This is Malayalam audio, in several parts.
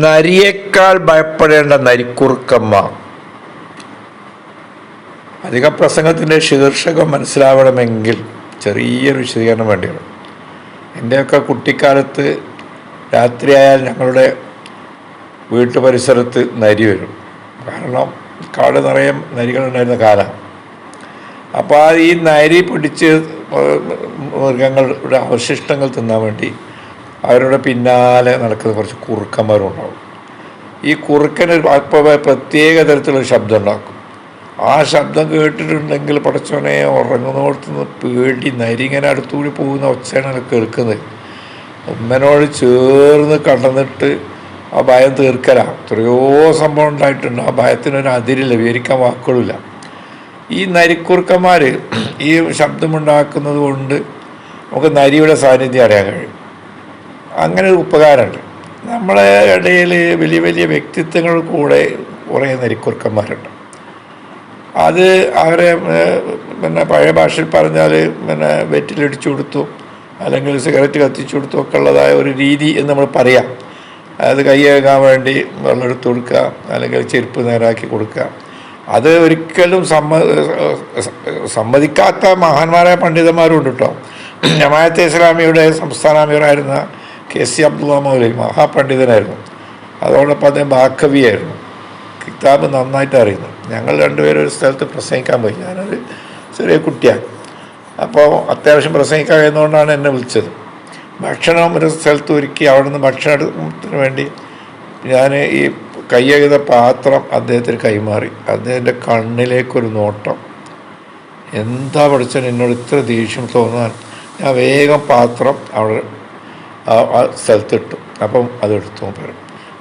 നരിയേക്കാൾ ഭയപ്പെടേണ്ട നരിക്കുറുക്കന്മാർ അധിക പ്രസംഗത്തിന്റെ ശീർഷകം മനസ്സിലാവണമെങ്കിൽ ചെറിയൊരു വിശദീകരണം വേണ്ടിയാണ് എന്റെയൊക്കെ കുട്ടിക്കാലത്ത് രാത്രിയായാൽ ഞങ്ങളുടെ വീട്ടു പരിസരത്ത് നരി വരും. കാരണം കാട് നിറയെ നരികളുണ്ടായിരുന്ന കാലം. അപ്പോൾ ആ ഈ നരി പിടിച്ച് മൃഗങ്ങളുടെ അവശിഷ്ടങ്ങൾ തിന്നാൻ വേണ്ടി അവരുടെ പിന്നാലെ നടക്കുന്ന കുറച്ച് കുറുക്കന്മാരും ഉണ്ടാവും ഈ കുറുക്കന് അപ്പോൾ പ്രത്യേക തരത്തിലുള്ള ശബ്ദം ഉണ്ടാക്കും. ആ ശബ്ദം കേട്ടിട്ടുണ്ടെങ്കിൽ പടച്ചോനെ ഉറങ്ങുന്നിടത്തുനിന്ന് പേടി നരിങ്ങനെ അടുത്തുകൂടി പോകുന്ന ഒച്ചയാണ് കേൾക്കുന്നത്. ഉമ്മനോട് ചേർന്ന് കടന്നിട്ട് ആ ഭയം തീർക്കലാണ് എത്രയോ സംഭവം ഉണ്ടായിട്ടുണ്ട്. ആ ഭയത്തിനൊരു അതിരില്ല വിവരിക്കാൻ വാക്കുകളില്ല. ഈ നരിക്കുറുക്കന്മാർ ഈ ശബ്ദമുണ്ടാക്കുന്നത് കൊണ്ട് നമുക്ക് നരിയുടെ സാന്നിധ്യം അറിയാൻ കഴിയും. അങ്ങനെ ഒരു ഉപകാരമുണ്ട്. നമ്മളെ ഇടയിൽ വലിയ വലിയ വ്യക്തിത്വങ്ങൾ കൂടെ കുറേ നരിക്കുറുക്കന്മാരുണ്ട്. അത് അവരെ പിന്നെ പഴയ ഭാഷയിൽ പറഞ്ഞാൽ പിന്നെ വെറ്റിലടിച്ചു കൊടുത്തു അല്ലെങ്കിൽ സിഗരറ്റ് കത്തിച്ചു കൊടുത്തു ഒക്കെ ഉള്ളതായ ഒരു രീതി എന്ന് നമ്മൾ പറയാം. അതായത് കൈയേകാൻ വേണ്ടി വെള്ളം എടുത്തു കൊടുക്കുക അല്ലെങ്കിൽ ചെരുപ്പ് നേരാക്കി കൊടുക്കുക. അത് ഒരിക്കലും സമ്മ സമ്മതിക്കാത്ത മഹാന്മാരായ പണ്ഡിതന്മാരുണ്ട് കേട്ടോ. ജമാഅത്തെ ഇസ്ലാമിയുടെ സംസ്ഥാന അമീറായിരുന്ന കെ സി അബ്ദുള്ള മൗലവി മഹാപണ്ഡിതനായിരുന്നു അതോടൊപ്പം അദ്ദേഹം ബാക്കവിയായിരുന്നു കിതാബ് നന്നായിട്ട് അറിയുന്നു. ഞങ്ങൾ രണ്ടുപേരും ഒരു സ്ഥലത്ത് പ്രസംഗിക്കാൻ പോയി. ഞാനൊരു ചെറിയ കുട്ടിയാണ്. അപ്പോൾ അത്യാവശ്യം പ്രസംഗിക്കാൻ കഴിയുന്നതുകൊണ്ടാണ് എന്നെ വിളിച്ചത്. ഭക്ഷണം ഒരു സ്ഥലത്ത് ഒരുക്കി അവിടെ നിന്ന് ഭക്ഷണത്തിന് വേണ്ടി ഞാൻ ഈ കയ്യെഴുത പാത്രം അദ്ദേഹത്തിന് കൈമാറി. അദ്ദേഹത്തിന്റെ കണ്ണിലേക്കൊരു നോട്ടം. എന്താ പഠിച്ചാൽ എന്നോട് ഇത്ര ദേഷ്യം തോന്നാൻ. ഞാൻ വേഗം പാത്രം അവിടെ ആ- സ്ഥലത്തിട്ടു. അപ്പം അതെടുത്തു മൂപ്പര്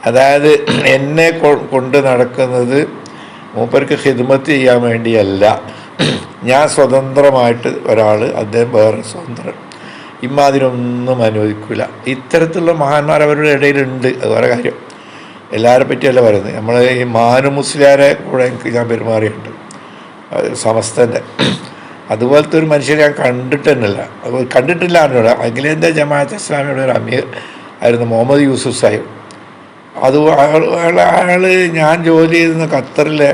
അതായത് എന്നെ കൊണ്ട് നടക്കുന്നത് മൂപ്പർക്ക് ഹിദ്മത്ത് ചെയ്യാൻ വേണ്ടിയല്ല. ഞാൻ സ്വതന്ത്രമായിട്ട് ഒരാൾ അദ്ദേഹം വേറെ സ്വതന്ത്രം ഇമ്മാതിരൊന്നും അനുവദിക്കില്ല ഇത്തരത്തിലുള്ള മഹാന്മാർ അവരുടെ ഇടയിലുണ്ട്. അത് വേറെ കാര്യം. എല്ലാവരെ പറ്റിയല്ല പറയുന്നത്. നമ്മൾ ഈ മാനു മുസ്ലിയാരെ കൂടെ എനിക്ക് ഞാൻ പെരുമാറിയിട്ടുണ്ട്. സമസ്തന്റെ അതുപോലത്തെ ഒരു മനുഷ്യരെ ഞാൻ കണ്ടിട്ട് തന്നെയല്ല കണ്ടിട്ടില്ല എന്നോട് അഖിലേന്ത്യാ ജമാഅത്ത് ഇസ്ലാമിയുടെ ഒരു അമീർ ആയിരുന്നു മുഹമ്മദ് യൂസുഫ് സാഹിബ്. അത് അയാൾ അയാൾ ഞാൻ ജോലി ചെയ്യുന്ന ഖത്തറിലെ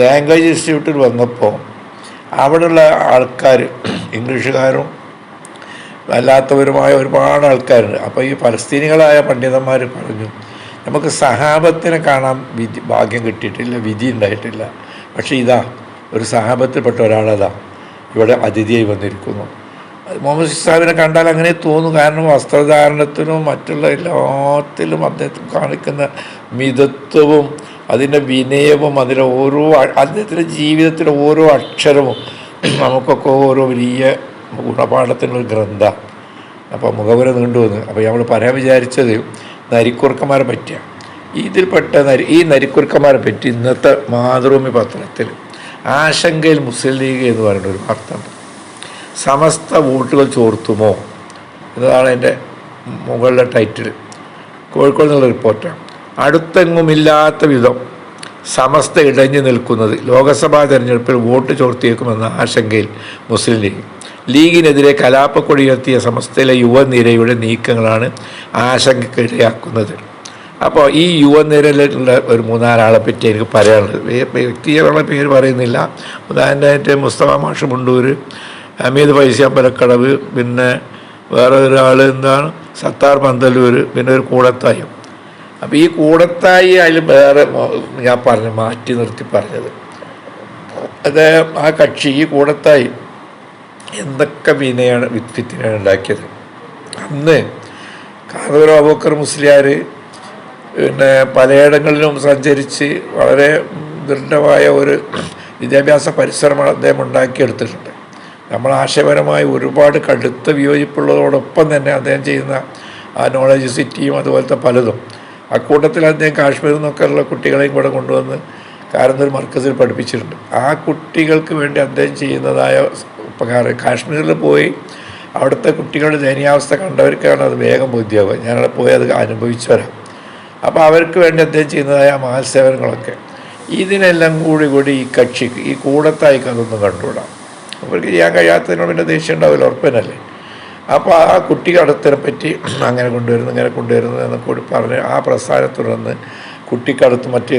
ലാംഗ്വേജ് ഇൻസ്റ്റിറ്റ്യൂട്ടിൽ വന്നപ്പോൾ അവിടെയുള്ള ആൾക്കാർ ഇംഗ്ലീഷുകാരും അല്ലാത്തവരുമായ ഒരുപാട് ആൾക്കാരുണ്ട്. അപ്പോൾ ഈ പലസ്തീനികളായ പണ്ഡിതന്മാർ പറഞ്ഞു നമുക്ക് സഹാബത്തിനെ കാണാൻ വിധി ഭാഗ്യം കിട്ടിയിട്ടില്ല വിധി ഉണ്ടായിട്ടില്ല. പക്ഷേ ഇതാ ഒരു സഹാബത്തിൽപ്പെട്ട ഒരാളതാ. ഇവിടെ അതിഥിയായി വന്നിരിക്കുന്നു. മുഹമ്മദ് ഇസ്ലാമിനെ കണ്ടാൽ അങ്ങനെ തോന്നും. കാരണം വസ്ത്രധാരണത്തിനും മറ്റുള്ള എല്ലാത്തിലും അദ്ദേഹത്തിന് കാണിക്കുന്ന മിതത്വവും അതിന്റെ വിനയവും അതിന്റെ ഓരോ അദ്ദേഹത്തിന്റെ ജീവിതത്തിലെ ഓരോ അക്ഷരവും നമുക്കൊക്കെ ഓരോ വലിയ ഗുണപാഠത്തിനുള്ള ഗ്രന്ഥ. അപ്പോൾ മുഖവര നീണ്ടുവന്ന് അപ്പോൾ നമ്മൾ പറയാൻ വിചാരിച്ചത് നരിക്കുറുക്കന്മാരെ പറ്റിയ ഇതിൽപ്പെട്ട നരി ഈ നരിക്കുറുക്കന്മാരെ പറ്റി ഇന്നത്തെ മാതൃഭൂമി പത്രത്തിൽ ആശങ്കയിൽ മുസ്ലിം ലീഗ് എന്ന് പറയുന്ന ഒരു വാർത്തയുണ്ട് സമസ്ത വോട്ടുകൾ ചോർത്തുമോ? എന്നതാണ് എന്റെ മുകളിലെ ടൈറ്റിൽ കോഴിക്കോട് നിന്നുള്ള റിപ്പോർട്ടാണ്. അടുത്തെങ്ങുമില്ലാത്ത വിധം സമസ്ത ഇടഞ്ഞു നിൽക്കുന്നത് ലോക്സഭാ തെരഞ്ഞെടുപ്പിൽ വോട്ട് ചോർത്തിയേക്കുമെന്ന ആശങ്കയിൽ മുസ്ലിം ലീഗ്. ലീഗിനെതിരെ കലാപ്പക്കൊടിയെത്തിയ സമസ്തയിലെ യുവനിരയുടെ നീക്കങ്ങളാണ് ആശങ്കയ്ക്കിടയാക്കുന്നത് അപ്പോൾ ഈ യുവനിരയിലുള്ള ഒരു മൂന്നാലാളെ പറ്റി എനിക്ക് പറയാനുള്ളത്. വ്യക്തികളുടെ പേര് പറയുന്നില്ല. ഉദാഹരണമായിട്ട് മുസ്തഫ മാഷ് മുണ്ടൂർ ഹമീദ് ഫൈസി അമ്പലക്കടവ് പിന്നെ വേറെ ഒരാൾ എന്താണ്? സത്താർ പന്തലൂർ പിന്നെ ഒരു കൂടത്തായും. അപ്പോൾ ഈ കൂടത്തായി അതിൽ വേറെ ഞാൻ പറഞ്ഞു മാറ്റി നിർത്തി പറഞ്ഞത്. അത് ആ കക്ഷി ഈ കൂടത്തായി എന്തൊക്കെ വിനയാണ് വിത്തിനാണ് ഉണ്ടാക്കിയത്? അന്ന് കാതൂർ അബൂക്കർ മുസ്ലിയാർ പിന്നെ പലയിടങ്ങളിലും സഞ്ചരിച്ച് വളരെ ദൃഢമായ ഒരു വിദ്യാഭ്യാസ പരിസരമാണ് അദ്ദേഹം ഉണ്ടാക്കിയെടുത്തിട്ടുണ്ട്. നമ്മൾ ആശയപരമായി ഒരുപാട് കടുത്ത വിയോജിപ്പുള്ളതോടൊപ്പം തന്നെ അദ്ദേഹം ചെയ്യുന്ന ആ നോളജ് സിറ്റിയും അതുപോലത്തെ പലതും. അക്കൂട്ടത്തിൽ അദ്ദേഹം കാശ്മീരിൽ നിന്നൊക്കെയുള്ള കുട്ടികളെയും കൂടെ കൊണ്ടുവന്ന് കാരന്തൂർ മർക്കസിൽ പഠിപ്പിച്ചിട്ടുണ്ട്. ആ കുട്ടികൾക്ക് വേണ്ടി അദ്ദേഹം ചെയ്യുന്നതായ ഉപകാരം കാശ്മീരിൽ പോയി അവിടുത്തെ കുട്ടികളുടെ ദയനീയാവസ്ഥ കണ്ടവർക്കാണ് അത് വേഗം ബോധ്യമാവുക ഞാനവിടെ പോയി അത് അനുഭവിച്ചു വരാം. അപ്പോൾ അവർക്ക് വേണ്ടി അദ്ദേഹം ചെയ്യുന്നതായ മഹാസേവനങ്ങളൊക്കെ ഇതിനെല്ലാം കൂടി കൂടി ഈ കക്ഷിക്ക് ഈ കൂടത്തായിക്ക് അതൊന്നും കണ്ടുകൂടാം അവർക്ക് ചെയ്യാൻ കഴിയാത്തതിനോട് പിന്നെ ദേഷ്യം ഉണ്ടാവില്ല ഉറപ്പനല്ലേ? അപ്പോൾ ആ കുട്ടി കടത്തിനെ പറ്റി അങ്ങനെ കൊണ്ടുവരുന്നു ഇങ്ങനെ കൊണ്ടുവരുന്നു എന്നൊക്കെ കൂടി പറഞ്ഞ് ആ പ്രസ്ഥാനം തുടർന്ന് കുട്ടിക്കടത്ത് മറ്റ്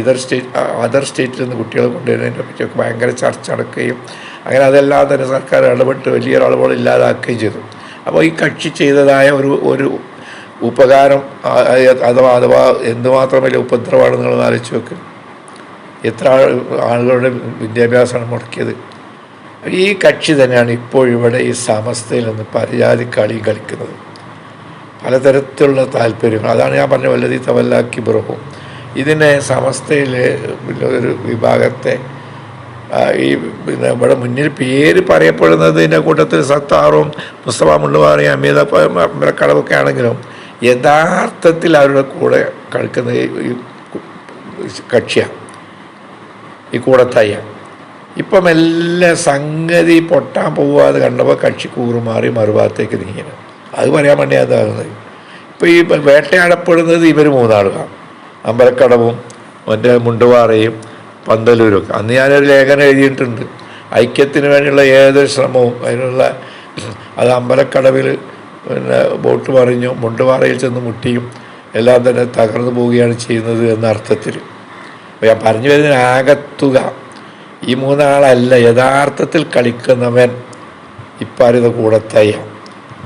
ഇതർ സ്റ്റേറ്റ് അതർ സ്റ്റേറ്റിൽ നിന്ന് കുട്ടികളെ കൊണ്ടുവരുന്നതിനെ പറ്റിയൊക്കെ ഭയങ്കര ചർച്ച നടക്കുകയും അങ്ങനെ അതെല്ലാം തന്നെ സർക്കാർ ഇടപെട്ട് വലിയ അളവുകൾ ഇല്ലാതാക്കുകയും ചെയ്തു. അപ്പോൾ ഈ കക്ഷി ചെയ്തതായ ഒരു ഒരു ഉപകാരം അഥവാ അഥവാ എന്തുമാത്രം വലിയ ഉപദ്രവമാണ് നിങ്ങൾ ആലോചിച്ച് വെക്ക് എത്ര ആളുകളുടെ വിദ്യാഭ്യാസമാണ് മുടക്കിയത്. ഈ കക്ഷി തന്നെയാണ് ഇപ്പോൾ ഇവിടെ ഈ സമസ്തയിൽ നിന്ന് പരജാതി കളി കളിക്കുന്നത്. പലതരത്തിലുള്ള താല്പര്യങ്ങൾ. അതാണ് ഞാൻ പറഞ്ഞ വല്ലതി തവല്ലാക്കി ബുറഹും ഇതിനെ സമസ്തയിലെ ഒരു വിഭാഗത്തെ ഈ പിന്നെ ഇവിടെ മുന്നിൽ പേര് പറയപ്പെടുന്നതിന്റെ കൂട്ടത്തിൽ സത്താറും മുസ്തഫ മുള്ളുവാറി അമീത കടവൊക്കെ ആണെങ്കിലും യഥാർത്ഥത്തിൽ അവരുടെ കൂടെ കളിക്കുന്ന ഈ കക്ഷിയാണ് ഈ കൂടത്തായ ഇപ്പം എല്ലാ സംഗതി പൊട്ടാൻ പോവാതെ കണ്ടപ്പോൾ കക്ഷി കൂറുമാറി മറുഭാഗത്തേക്ക് നീങ്ങണം അത് പറയാൻ വേണ്ടിയാകുന്നത് ഇപ്പോൾ ഈ വേട്ടയാടപ്പെടുന്നത് ഇവർ മൂന്നാളുകളാണ് അമ്പലക്കടവും മറ്റേ മുണ്ടുപാറയും പന്തലൂരൊക്കെ. അന്ന് ഞാനൊരു ലേഖനം എഴുതിയിട്ടുണ്ട്. ഐക്യത്തിന് വേണ്ടിയുള്ള ഏതൊരു ശ്രമവും അതിനുള്ള അത് അമ്പലക്കടവിൽ പിന്നെ ബോട്ട് മറിഞ്ഞു മുണ്ടുപാറയിൽ ചെന്ന് മുട്ടിയും എല്ലാം തന്നെ തകർന്നു പോവുകയാണ് ചെയ്യുന്നത് എന്ന അർത്ഥത്തിൽ. ഞാൻ പറഞ്ഞു വരുന്ന ആകത്തുക. ഈ മൂന്നാളല്ല യഥാർത്ഥത്തിൽ കളിക്കുന്നവൻ ഇപ്പാരിത കൂടത്തായ.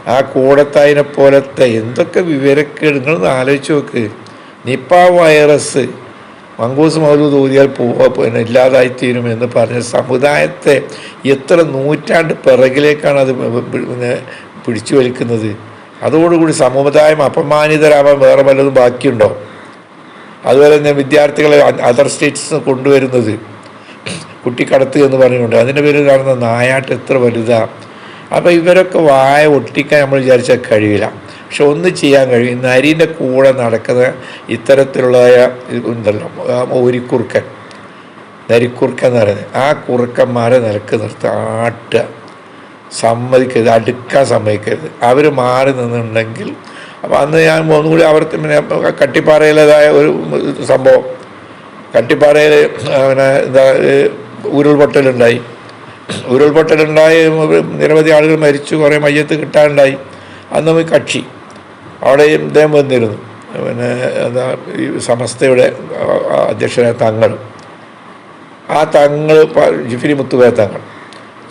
ആ കൂടത്തായിനെ പോലത്തെ എന്തൊക്കെ വിവരക്കേട് നിങ്ങളൊന്ന് ആലോചിച്ച് നോക്ക്. നിപ്പ വൈറസ് മങ്കൂസ് മൗലു തോതിയാൽ പോവാ പിന്നെ ഇല്ലാതായിത്തീരും എന്ന് പറഞ്ഞ സമുദായത്തെ എത്ര നൂറ്റാണ്ട് പിറകിലേക്കാണ് അത് പിടിച്ചു വലിക്കുന്നത് അതോടുകൂടി സമുദായം അപമാനിതരാവാൻ വേറെ വല്ലതും ബാക്കിയുണ്ടോ? അതുപോലെ തന്നെ വിദ്യാർത്ഥികളെ അതർ സ്റ്റേറ്റ്സ് കൊണ്ടുവരുന്നത്. കുട്ടിക്കടത്ത് എന്ന് പറഞ്ഞുകൊണ്ട്. അതിന്റെ പേര് കാണുന്ന നായാട്ട് എത്ര വലുതാണ് അപ്പോൾ ഇവരൊക്കെ വായ ഒട്ടിക്കാൻ നമ്മൾ വിചാരിച്ചാൽ കഴിയില്ല. പക്ഷെ ഒന്ന് ചെയ്യാൻ കഴിയും. നരീന്റെ കൂടെ നടക്കുന്ന ഇത്തരത്തിലുള്ള ഇത് ഉണ്ടല്ലോ ഒരിക്കുറുക്കൻ നരിക്കുറുക്കൻ എന്ന് പറയുന്നത്. ആ കുറുക്കന്മാരെ നിലയ്ക്ക് നിർത്തുക സമ്മതിക്കരുത് അടുക്കാൻ സമ്മതിക്കരുത്. അവർ മാറി നിന്നുണ്ടെങ്കിൽ അപ്പോൾ അന്ന് ഞാൻ ഒന്നുകൂടി അവർ പിന്നെ കട്ടിപ്പാറയിലേതായ ഒരു സംഭവം. കട്ടിപ്പാറയിൽ പിന്നെ എന്താ ഉരുൾപൊട്ടലുണ്ടായി. ഉരുൾപൊട്ടലുണ്ടായി നിരവധി ആളുകൾ മരിച്ചു കുറേ മയ്യത്ത് കിട്ടാനുണ്ടായി. അന്ന് കക്ഷി അവിടെയും ഇദ്ദേഹം വന്നിരുന്നു. പിന്നെ എന്താ ഈ സമസ്തയുടെ അധ്യക്ഷനായ തങ്ങൾ. ആ തങ്ങൾ ജിഫിരി മുത്തുകയ തങ്ങൾ.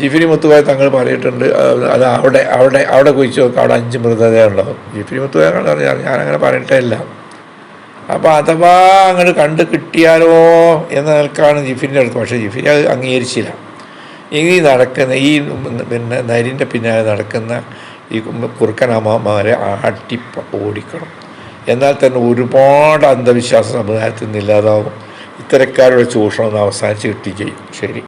ജിഫിരി മുത്തുകയ തങ്ങൾ പറഞ്ഞിട്ടുണ്ട് അത് അവിടെ അവിടെ അവിടെ കുഴിച്ച് നോക്കുക അവിടെ അഞ്ച് മൃതദേഹം ഉണ്ടാവും ജിഫിരി മുത്തുകയ പറഞ്ഞാൽ ഞാനങ്ങനെ പറഞ്ഞിട്ടേ ഇല്ല. അപ്പോൾ അഥവാ അങ്ങോട്ട് കണ്ട് കിട്ടിയാലോ എന്ന നിലക്കാണ് ജിഫിന്റെ അടുത്ത്. പക്ഷേ ജിഫിരി അത് അംഗീകരിച്ചില്ല. ഇനി നടക്കുന്ന ഈ പിന്നെ നരിന്റെ പിന്നാലെ നടക്കുന്ന ഈ കുറുക്കനാമമാരെ ആട്ടി ഓടിക്കണം. എന്നാൽ തന്നെ ഒരുപാട് അന്ധവിശ്വാസ സമുദായത്തിൽ നിന്ന് ഇല്ലാതാവും. ഇത്തരക്കാരുടെ ചൂഷണം ഒന്ന് അവസാനിച്ച് കിട്ടി ചെയ്യും. ശരി.